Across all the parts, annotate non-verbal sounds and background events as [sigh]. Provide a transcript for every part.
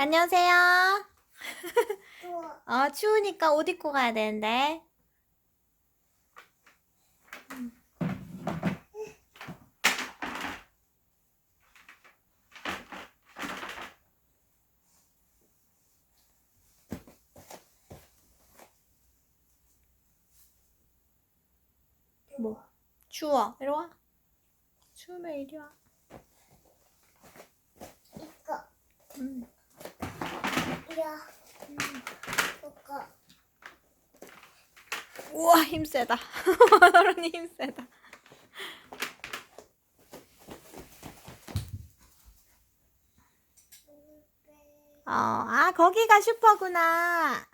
다녀오세요. 추워. [laughs] 어, 추우니까 옷 입고 가야 되는데. 뭐? 추워. 이리 와. 추우면 이리 와. 이거. 음. 이거. 이거. 우와, 힘 세다. 서른이 [laughs] 힘 세다. 어, 아, 거기가 슈퍼구나.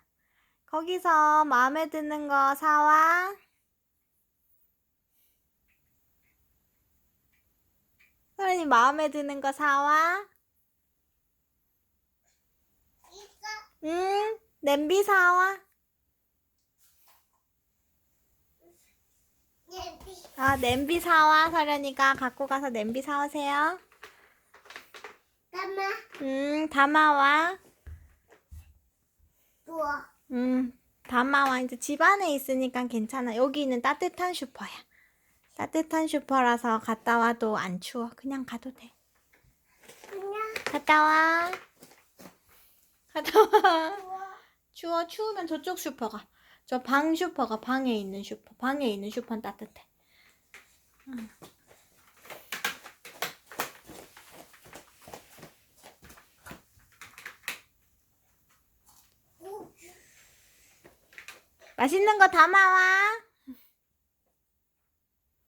거기서 마음에 드는 거 사와. 서른이 마음에 드는 거 사와. 응, 냄비 사와. 냄비. 아, 냄비 사와. 서련이가 갖고 가서 냄비 사오세요. 까마. 응, 담아와. 추워. 응, 담아와. 이제 집 안에 있으니까 괜찮아. 여기는 따뜻한 슈퍼야. 따뜻한 슈퍼라서 갔다 와도 안 추워. 그냥 가도 돼. 그냥 갔다 와. 갔다 와. 추워. 추워, 추우면 저쪽 슈퍼가. 저 방 슈퍼가 방에 있는 슈퍼. 방에 있는 슈퍼는 따뜻해. 응. 맛있는 거 담아와.